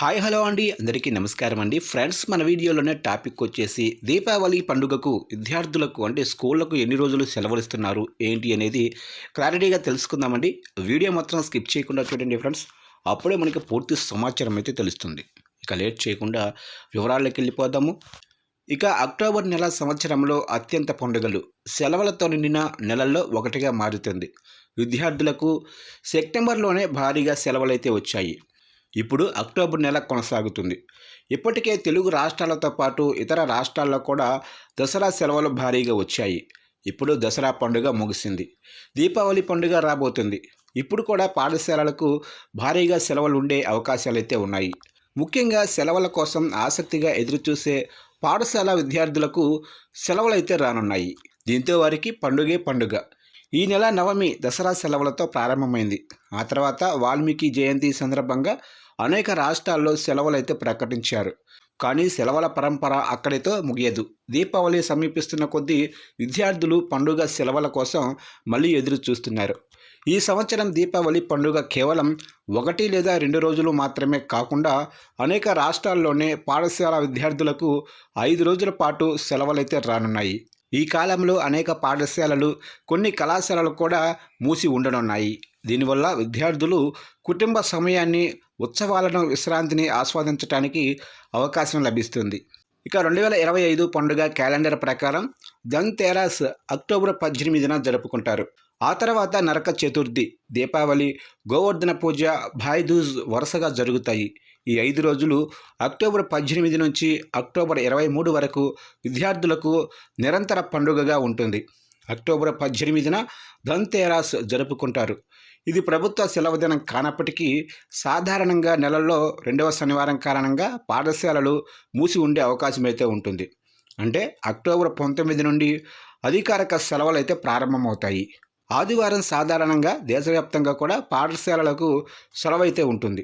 Hi hello అండి. అందరికీ నమస్కారం అండి. ఫ్రెండ్స్ మన వీడియోలోనే టాపిక్ వచ్చేసి దీపావళి పండుగకు విద్యార్థులకు అంటే స్కూళ్ళకు ఎన్ని రోజులు సెలవులు ఇస్తున్నారు ఏంటి అనేది క్లారిటీగా తెలుసుకుందామండి. వీడియో మాత్రం స్కిప్ చేయకుండా చూడండి ఫ్రెండ్స్. అప్పుడే మనకి పూర్తి సమాచారం అయితే తెలుస్తుంది. ఇక లేట్ చేయకుండా వివరాల్లోకి వెళ్ళిపోదాము. ఇక అక్టోబర్ నెల సంవత్సరంలో అత్యంత పండుగలు. సెలవులతో నిండిన నెలల్లో ఒకటిగా మారుతుంది. విద్యార్థులకు సెప్టెంబర్లోనే భారీగా సెలవులైతే వచ్చాయి. ఇప్పుడు అక్టోబర్ నెల కొనసాగుతుంది. ఇప్పటికే తెలుగు రాష్ట్రాలతో పాటు ఇతర రాష్ట్రాల్లో కూడా దసరా సెలవులు భారీగా వచ్చాయి. ఇప్పుడు దసరా పండుగ ముగిసింది. దీపావళి పండుగ రాబోతుంది. ఇప్పుడు కూడా పాఠశాలలకు భారీగా సెలవులు ఉండే అవకాశాలైతే ఉన్నాయి. ముఖ్యంగా సెలవుల కోసం ఆసక్తిగా ఎదురుచూసే పాఠశాల విద్యార్థులకు సెలవులు అయితే రానున్నాయి. దీంతో వారికి పండుగే పండుగ. ఈ నెల నవమి దసరా సెలవులతో ప్రారంభమైంది. ఆ తర్వాత వాల్మీకి జయంతి సందర్భంగా అనేక రాష్ట్రాల్లో సెలవులైతే ప్రకటించారు. కానీ సెలవుల పరంపర అక్కడితో ముగియదు. దీపావళి సమీపిస్తున్న కొద్దీ విద్యార్థులు పండుగ సెలవుల కోసం మళ్ళీ ఎదురు చూస్తున్నారు ఈ సంవత్సరం దీపావళి పండుగ కేవలం ఒకటి లేదా రెండు రోజులు మాత్రమే కాకుండా అనేక రాష్ట్రాల్లోనే పాఠశాల విద్యార్థులకు ఐదు రోజుల పాటు సెలవులైతే రానున్నాయి. ఈ కాలంలో అనేక పాఠశాలలు కొన్ని కళాశాలలు కూడా మూసి ఉండనున్నాయి. దీనివల్ల విద్యార్థులు కుటుంబ సమయాన్ని ఉత్సవాలను విశ్రాంతిని ఆస్వాదించడానికి అవకాశం లభిస్తుంది. ఇక రెండు వేల ఇరవై ఐదు పండుగ క్యాలెండర్ ప్రకారం ధన్తేరాస్ అక్టోబర్ పద్దెనిమిదిన జరుపుకుంటారు. ఆ తర్వాత నరక చతుర్థి దీపావళి గోవర్ధన పూజ భాయ్దూజ్ వరుసగా జరుగుతాయి. ఈ ఐదు రోజులు అక్టోబర్ పద్దెనిమిది నుంచి అక్టోబర్ ఇరవై మూడు వరకు విద్యార్థులకు నిరంతర పండుగగా ఉంటుంది. అక్టోబర్ పద్దెనిమిదిన ధన్తేరాస్ జరుపుకుంటారు. ఇది ప్రభుత్వ సెలవు దినం కానప్పటికీ సాధారణంగా నెలల్లో రెండవ శనివారం కారణంగా పాఠశాలలు మూసి ఉండే అవకాశం అయితే ఉంటుంది. అంటే అక్టోబర్ పంతొమ్మిది నుండి అధికారిక సెలవులు అయితే ప్రారంభమవుతాయి. ఆదివారం సాధారణంగా దేశవ్యాప్తంగా కూడా పాఠశాలలకు సెలవు అయితే ఉంటుంది.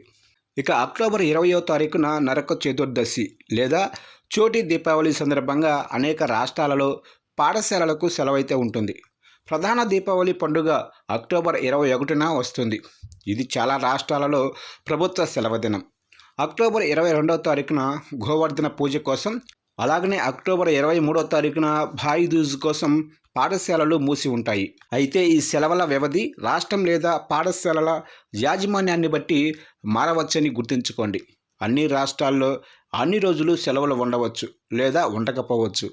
ఇక అక్టోబర్ ఇరవయో తారీఖున నరక చతుర్దశి లేదా చోటి దీపావళి సందర్భంగా అనేక రాష్ట్రాలలో పాఠశాలలకు సెలవైతే ఉంటుంది. ప్రధాన దీపావళి పండుగ అక్టోబర్ ఇరవై ఒకటిన వస్తుంది. ఇది చాలా రాష్ట్రాలలో ప్రభుత్వ సెలవు దినం. అక్టోబర్ ఇరవై రెండవ తారీఖున గోవర్ధన పూజ కోసం అలాగనే అక్టోబర్ ఇరవై మూడో తారీఖున భాయి దూజ్ కోసం పాఠశాలలు మూసి ఉంటాయి. అయితే ఈ సెలవుల వ్యవధి రాష్ట్రం లేదా పాఠశాలల యాజమాన్యాన్ని బట్టి మారవచ్చని గుర్తుంచుకోండి. అన్ని రాష్ట్రాల్లో అన్ని రోజులు సెలవులు ఉండవచ్చు లేదా ఉండకపోవచ్చు.